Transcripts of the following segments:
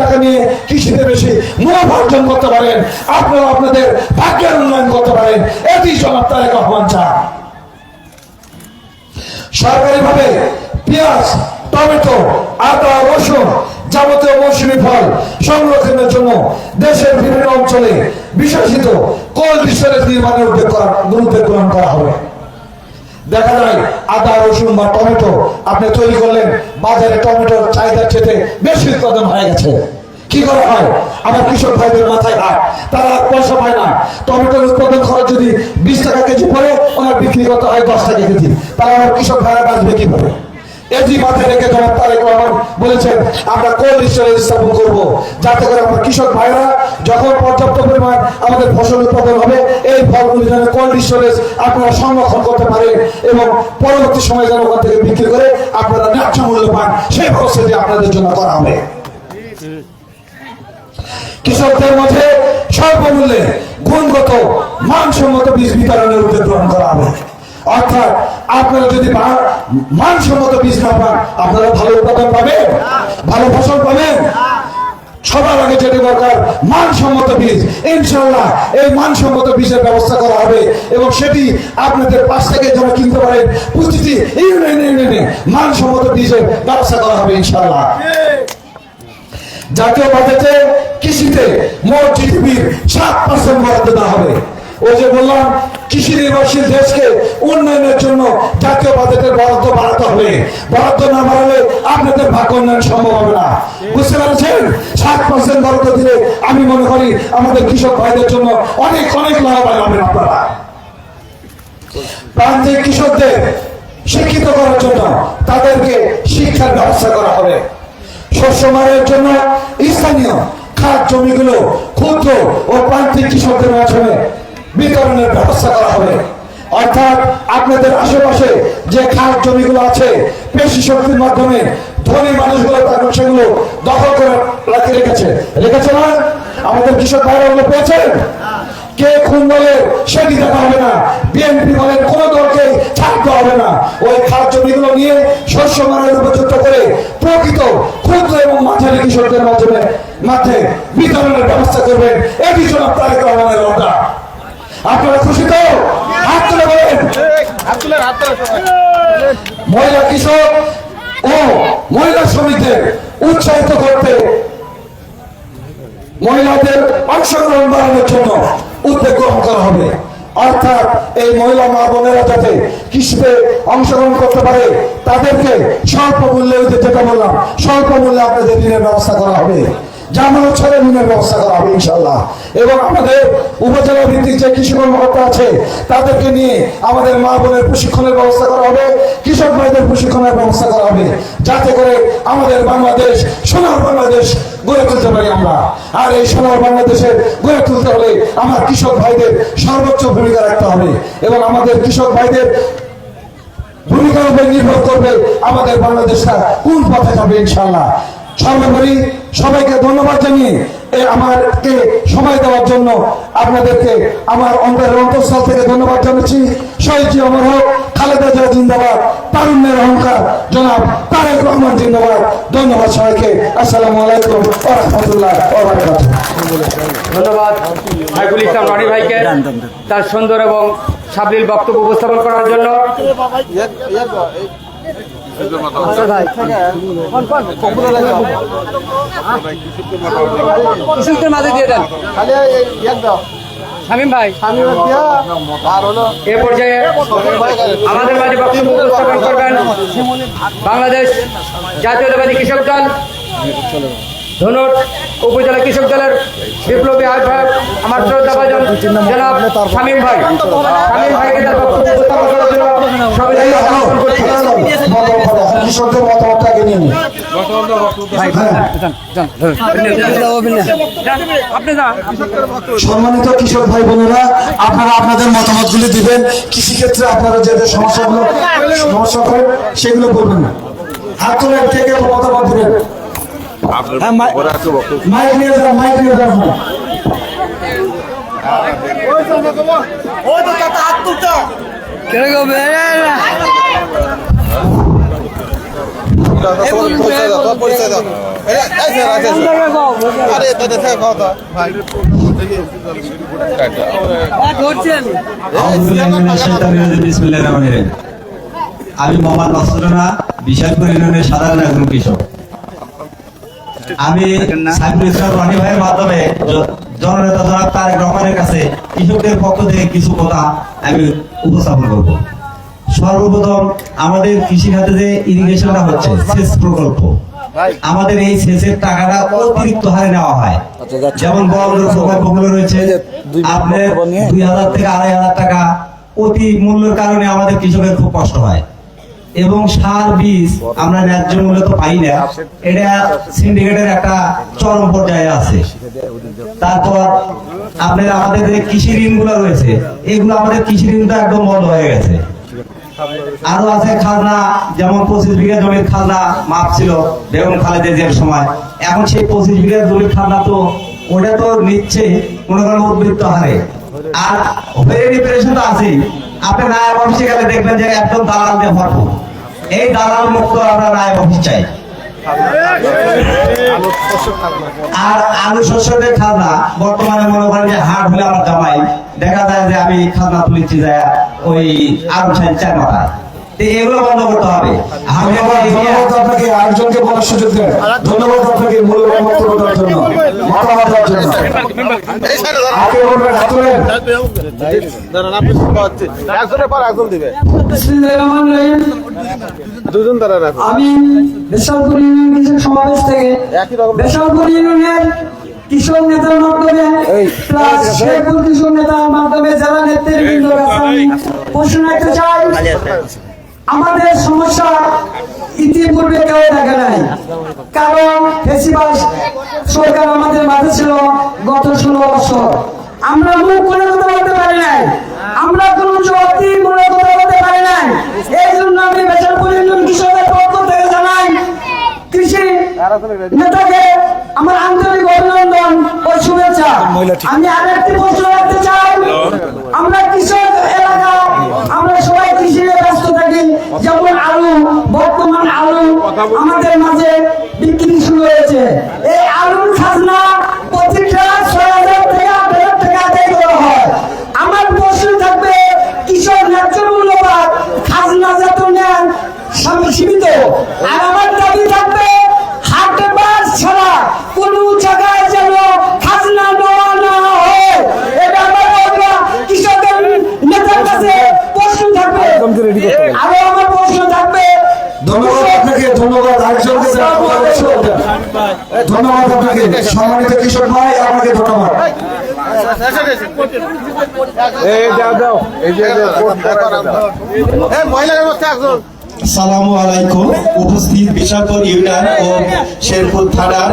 টাকা নিয়ে কৃষিতে বেশি মুনাফা অর্জন করতে পারেন আপনারা আপনাদের ভাগ্যের উন্নয়ন করতে পারেন। এটি জনাব তারেক রহমান চান। সরকারিভাবে পেঁয়াজ, টমেটো, আদা, রসুন যাবতীয় মৌসুমী ফল সংরক্ষণের জন্য দেশের বিভিন্ন অঞ্চলে বিশেষিত কোল্ড স্টোরেজ নির্মাণের উদ্যোগ করা উদ্যোগ গ্রহণ করা হবে। দেখা যায় আদা, রসুন বা টমেটো আপনি তৈরি করলেন, বাজারে টমেটোর চাহিদার চেয়ে বেশি উৎপাদন হয়ে গেছে। কি করে হয়? আমার কৃষক ভাইদের মাথায় হাত। তারা পয়সা পায় না। টমেটোর উৎপাদন খরচ যদি বিশ টাকা কেজি পড়ে, ওনার বিক্রি করতে হয় দশ টাকা কেজি? তারা আমার কৃষক ভাইরা বাঁচবে কীভাবে? এটি মাথায় রেখে জনাব তারেক রহমান বলেছেন, আমরা স্টোরেজ স্থাপন করব? যাতে করে আমার কৃষক ভাইরা যখন পর্যাপ্ত পরিমাণ আমাদের ফসল উৎপাদন হবে, এই ফলগুলি যেন স্টোরেজ আপনারা সংরক্ষণ করতে এবং পরবর্তী যেন ওখান থেকে বিক্রি করে আপনারা ন্যায্য মূল্য পান, সেই ব্যবস্থাটি আপনাদের জন্য করা হবে। কৃষকদের মধ্যে স্বল্পমূল্যে গুণগত, মানসম্মত বীজ বিতরণের উদ্যোগ গ্রহণ করা হবে। অর্থাৎ আপনারা যদি মানসম্মত বীজ না পান, আপনারা ভালো উৎপাদন পাবেন, ভালো ফসল পাবেন। সবার আগে যেটা দরকার মানসম্মত বীজ। ইনশাল্লাহ এই মানসম্মত বীজের ব্যবস্থা করা হবে এবং সেটি আপনাদের পাশ থেকে যারা কিনতে পারেন, প্রতিটি ইউনিয়ন ইউনিয়নে মানসম্মত বীজের ব্যবস্থা করা হবে ইনশাল্লাহ জাতীয় বাজেটে কৃষিতে মোট জিডিপির সাত পার্সেন্ট বরাদ্দ দেওয়া হবে। ওই যে বললাম কৃষি নির্ভরশীল দেশকে উন্নয়নের জন্য জাতীয় বাজেটের বরাদ্দ বাড়াতে হবে। বরাদ্দ না বাড়ালে আপনাদের ভাগ্য উন্নয়ন সম্ভব হবে না। বুঝতে পারছেন? সাত পার্সেন্ট বরাদ্দ দিলে আমি মনে করি আমাদের কৃষক ভাইদের জন্য অনেক অনেক লাভবান হবেন আপনারা। প্রান্তিক কৃষকদের শিক্ষিত করার জন্য তাদেরকে শিক্ষার ব্যবস্থা করা হবে। শস্য মারের জন্য স্থানীয় খাত জমিগুলো ক্ষুদ্র ও প্রান্তিক কৃষকদের মাধ্যমে বিতরণের ব্যবস্থা করা হবে। অর্থাৎ আপনাদের আশেপাশে যে খাত জমিগুলো আছে, পেশি শক্তির মাধ্যমে ধনী মানুষগুলো তাদের সেগুলো দখল করে রাখে রেখেছে। রেখেছে না? আমাদের কৃষক ভাইরা ওগুলো পেয়েছেন কে খুন বলে সেটি দেখা হবে না। বিএনপি বলেন কোন দলকে ছাড়তে হবে না। ওই খাত জমিগুলো নিয়ে শস্য মানের উপযুক্ত করে প্রকৃত ক্ষুদ্র এবং মাঝারি কৃষকদের মাধ্যমে মাঠে বিতরণের ব্যবস্থা করবেন। এটি জন্য তারেক রহমানের অর্ডার আপনারা খুশি তো হাত তুলে বলেন মহিলা কৃষক ও মহিলা শ্রমিকদের উৎসাহিত করতে মহিলাদের অংশগ্রহণ বাড়ানোর জন্য উদ্যোগ গ্রহণ করা হবে। অর্থাৎ এই মহিলা মা বোনেরা যাতে কৃষিতে অংশগ্রহণ করতে পারে, তাদেরকে স্বল্প মূল্যে যেটা বললাম, স্বল্প মূল্যে আপনাদের ঋণের ব্যবস্থা করা হবে। জামানো ছেড়ে ঋণের ব্যবস্থা করা হবে ইনশাল্লাহ এবং আমাদের উপজেলা ভিত্তিক যে কৃষি কর্মকর্তা আছে, তাদেরকে নিয়ে আমাদের মা বোনের প্রশিক্ষণের ব্যবস্থা করা হবে, কৃষক ভাইদের প্রশিক্ষণের ব্যবস্থা করা হবে, যাতে করে আমাদের বাংলাদেশ, সোনার বাংলাদেশ গড়ে তুলতে পারি আমরা। আর এই সোনার বাংলাদেশে গড়ে তুলতে হলে আমার কৃষক ভাইদের সর্বোচ্চ ভূমিকা রাখতে হবে এবং আমাদের কৃষক ভাইদের ভূমিকার উপর নির্ভর করবে আমাদের বাংলাদেশটা কোন পথে যাবে ইনশাল্লাহ সর্বোপরি সবাইকে ধন্যবাদ জানিয়ে এ আমাকে সময় দেওয়ার জন্য আপনাদেরকে আমার অন্তরের অন্তঃস্থল থেকে ধন্যবাদ জানাচ্ছি। শহীদজি অমর হোক, খালেদা জিয়া জিন্দাবাদ, তারুণ্যের অহংকার, জনাব তারেক রহমান জিন্দাবাদ। ধন্যবাদ সবাইকে। আসসালামু আলাইকুম রাহমাতুল্লাহ ধন্যবাদ সাইফুল ইসলাম রনি ভাইকে তার সুন্দর এবং সাবলীল বক্তব্য উপস্থাপন করার জন্য। বাংলাদেশ জাতীয়তাবাদী কৃষক দল ধনুর উপজেলা কৃষক দলের বিপ্লবী আহ্বায়ক আমার শ্রদ্ধাভাজন জনাব শামীম ভাই শামীম ভাইকে তার বক্তব্য উপস্থাপন করার জন্য সবাই। কৃষকদের মতামতটা আগে নিয়ে নিন। হ্যাঁ। সম্মানিত কৃষক ভাই বোনেরা আপনারা আপনাদের মতামতগুলি দিবেন। কৃষিক্ষেত্রে আপনারা যে সমস্যাগুলো সমস্যা করেন সেগুলো বলবেন না। হাত তোলেন কে কে মতামত দিবেন? মাইক নিয়ে যান মাইক নিয়ে যান। আরে এটা দেখে কথা ভাই আমি মোহাম্মদ মাসুদনা বিশালপুর ইউনিয়নের সাধারণ একজন কৃষক আমি সাইফুল ইসলাম রনি ভাইয়ের মাধ্যমে জননেতা জনাব তারেক রহমানের কাছে কৃষকদের পক্ষ থেকে কিছু কথা আমি উপস্থাপন করব সর্বপ্রথম আমাদের কৃষি খাতে যে ইরিগেশনটা হচ্ছে সেচ প্রকল্প। আমাদের এই সেচের টাকাটা অতিরিক্ত হারে নেওয়া হয়। যেমন বড় বড় প্রকল্পগুলো রয়েছে আপনার দুই হাজার থেকে আড়াই হাজার টাকা অতি মূল্যের কারণে আমাদের কৃষকের খুব কষ্ট হয়। এবং সার বীজ আমরা ন্যায্য মূল্য তো পাই না। এটা সিন্ডিকেটের একটা চরম পর্যায়ে আছে। তারপর আপনার আমাদের যে কৃষি ঋণগুলো রয়েছে এগুলো আমাদের কৃষি ঋণটা একদম বন্ধ হয়ে গেছে। আরও আছে খাজনা, যেমন পঁচিশ বিঘা জমির খাজনা মাপ ছিল বেগম খালেদের সময়। এখন সেই পঁচিশ বিঘা জমির খাজনা তো, ওটা তো নিচ্ছে মনে করেন উদ্বৃত্ত হারে। আর ভেরিফিকেশন তো আছেই। আপনি নায়ব অফিসে গেলে দেখবেন যে একদম দালাল দিয়ে ভরপুর। এই দালাল মুক্ত আমরা নায়ব অফিস চাই। আর আলু শস্যের খাজনা, বর্তমানে মনে করেন যে হাট হলে আমার জামাই। দেখা যায় যে আমি খাজনা তুলেছি যায় ওই এগুলো বন্ধ করতে হবে। ধন্যবাদ ধন্যবাদ আপনাকে আরেকজনকে বলার সুযোগ দেন। ধন্যবাদ আপনাকে মূল্যবান বক্তব্য দেওয়ার জন্য। মতামত দেওয়ার জন্য। এই বলবেন হাত তোলেন দাঁড়ান। আপনি পাচ্ছি একজনের পর একজন দিবে দুজন দাঁড়ান এখন। আমি বেসরকারি ইউনিয়ন সমাবেশ থেকে একই রকম। বেসরকারি ইউনিয়নের কৃষক নেতার মাধ্যমে প্লাস শেরপুর কৃষক নেতার মাধ্যমে জেলা নেতৃবৃন্দ কাছে প্রশ্ন রাখতে চাই আমাদের সমস্যা ইতিপূর্বে কেউ দেখে নাই। কারণ ফেসিবাস সরকার আমাদের মাঝে ছিল গত ষোলো বছর। আমরা মুখ করে কথা বলতে পারি নাই। আমরা কোন অতি মূলক কথা বলতে পারি নাই। এই জন্য আমি বেসরকারি ইউনিয়ন কৃষকের পক্ষ থেকে জানাই কৃষি নেতাকে আমার আন্তরিক অভিনন্দন ও শুভেচ্ছা। আমি আরেকটি প্রশ্ন রাখতে চাই। আমরা কৃষক এলাকা আমরা সবাই কৃষি নিয়ে ব্যস্ত থাকি। যেমন আলু বর্তমান আলু আমাদের মাঝে বিক্রি শুরু হয়েছে। এই আলুর খাজনা প্রতিটা ছয় হাজার থেকে আট হাজার টাকা আদায় করা হয়। আমার প্রশ্ন থাকবে কৃষক ন্যায্য মূল্যবান খাজনা যাত নেন সীমিত। আর আমার দাবি থাকবে হাট বাস ছাড়া কোন জায়গায় যেন খাজনা নেওয়া না হয় এটা আমার আমরা কৃষকের নেতার কাছে প্রশ্ন থাকবে আরও আমার প্রশ্ন থাকবে ধন্যবাদ আপনাকে ধন্যবাদ আরেকজনকে বলার সুযোগ দেন। ধন্যবাদ আপনাকে সম্মানিত কৃষক ভাই আপনাকে ধন্যবাদ উপস্থিত বিশালপুর ইউনিয়ন ও শেরপুর থানার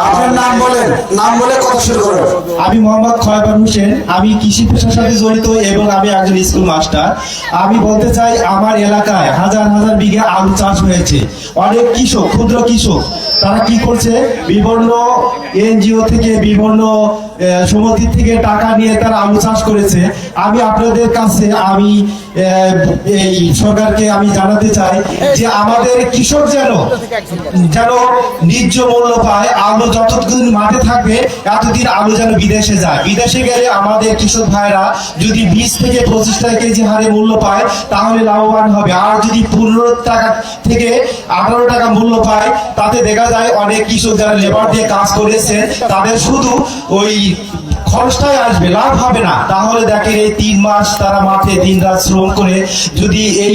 আপনার নাম বলেন নাম বলে কথা শুরু করেন আমি মোহাম্মদ খয়বার হোসেন আমি কৃষি পেশার সাথে জড়িত এবং আমি একজন স্কুল মাস্টার আমি বলতে চাই আমার এলাকায় হাজার হাজার বিঘা আলু চাষ হয়েছে। অনেক কৃষক, ক্ষুদ্র কৃষক তারা কি করছে? বিভিন্ন এনজিও থেকে বিভিন্ন সমিতি থেকে টাকা নিয়ে তারা আলু চাষ করেছে। আমি আপনাদের কাছে, আমি এই সরকারকে আমি জানাতে চাই যে আমাদের কৃষক যেন যেন ন্যায্য মূল্য পায়, আলু যতদিন মাঠে থাকবে, এতদিন আলু যেন বিদেশে যায়। বিদেশে গেলে আমাদের কৃষক ভাইরা যদি বিশ থেকে পঁচিশ টাকা কেজি হারে মূল্য পায়, তাহলে লাভবান হবে। আর যদি পনেরো টাকা থেকে আঠারো টাকা মূল্য পায়, তাতে দেখা যায় অনেক কৃষক যারা লেবার দিয়ে কাজ করেছে তাদের শুধু ওই খরচটাই আসবে, লাভ হবে না। তাহলে দেখেন এই তিন মাস তারা মাঠে দিন রাত শ্রম করে, যদি এই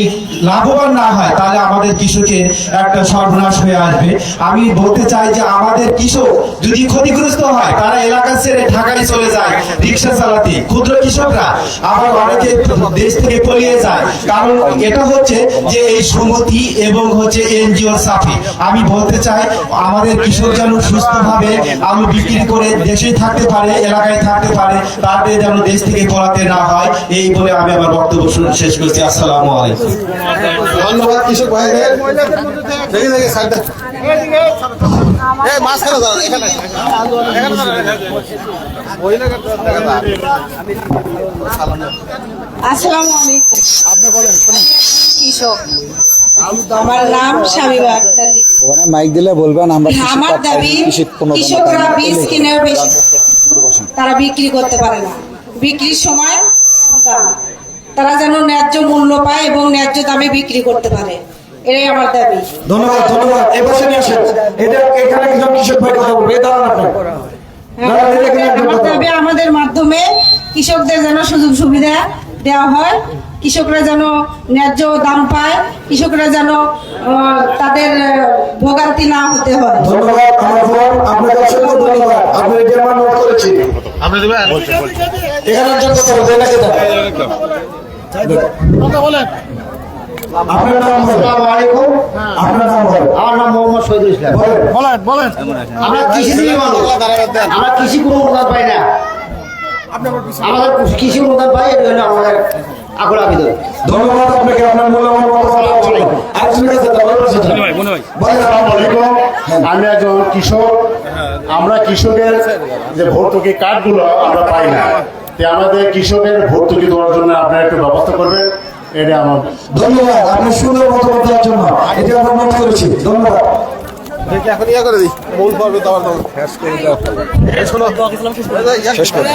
লাভবান না হয়, তাহলে আমাদের কৃষকের একটা সর্বনাশ হয়ে আসবে। আমি বলতে চাই যে আমাদের কৃষক যদি ক্ষতিগ্রস্ত হয়, তারা এলাকা ছেড়ে ঢাকায় চলে যায় রিক্সা চালাতে। ক্ষুদ্র কৃষকরা আবার অনেকে দেশ থেকে পলিয়ে যায়। কারণ এটা হচ্ছে যে এই সমিতি এবং হচ্ছে এনজিওর সাথে আমি বলতে চাই, আমাদের কৃষক যেন সুস্থভাবে আলু বিক্রি করে দেশেই থাকতে পারে, এলাকায় থাকতে পারে তাতে যেন দেশ থেকে পড়াতে না হয় এই বলে আমি আমার বক্তব্য শুনে শেষ করছি। আসসালামু আলাইকুম। ধন্যবাদ কৃষক ভাইদের। দেখে দেখে সাইড এই মাঝখানে দাঁড়ান এখানে। এখানে দাঁড়ান মহিলাকে দেখা দাঁড়ান আসসালামু আলাইকুম। আপনি বলেন কৃষক আমার নাম আক্তার ওখানে মাইক দিলে বলবেন আমরা আমার দাবি কৃষকরা বীজ কিনে বেশি তারা বিক্রি করতে পারে না। বিক্রির সময় তারা যেন ন্যায্য মূল্য পায় এবং ন্যায্য দামে বিক্রি করতে পারে। এটাই আমার দাবি। ধন্যবাদ ধন্যবাদ। এ নিয়ে আসেন। এটা এখানে একজন কৃষক ভাই কথা বলবে দাঁড়ান আপনি। দাঁড়ান, এটা এখানে একজন আমার কথা দাবি আমাদের মাধ্যমে কৃষকদের যেন সুযোগ সুবিধা দেওয়া হয়। কৃষকরা যেন ন্যায্য দাম পায় কৃষকরা যেন তাদের ভোগান্তি না হতে হয়। ধন্যবাদ আমার বোন ধন্যবাদ। আপনি আমরা নোট করেছি আপনি দেবেন এখানে একজন কথা বলবে এনাকে কথা বলেন আপনার নাম বলেন। আলাইকুম। আপনার নাম আমার নাম মোহাম্মদ শহীদুল ইসলাম। বলেন। বলেন বলেন। আমরা কৃষিজীবী মানুষ। আমরা কৃষি কোনো অনুদান পাই না। আমাদের কৃষি অনুদান পাই এটা হলো আমাদের ধন্যবাদ আপনাকে আপনার মূল্যবান কথা আমি একজন কৃষক। আমরা কৃষকের যে ভর্তুকি কার্ডগুলো আমরা পাই না আমাদের কৃষকের ভর্তুকি দেওয়ার জন্য আপনারা একটু ব্যবস্থা করবেন। এটা আমার ধন্যবাদ আপনি সুন্দর মতামত দেওয়ার জন্য। এটা আমরা নোট করেছি। ধন্যবাদ। এখন ইয়ে করে দিই। মূল পর্বে দেওয়ার শেষ করে দাও। শোনো। শেষ করে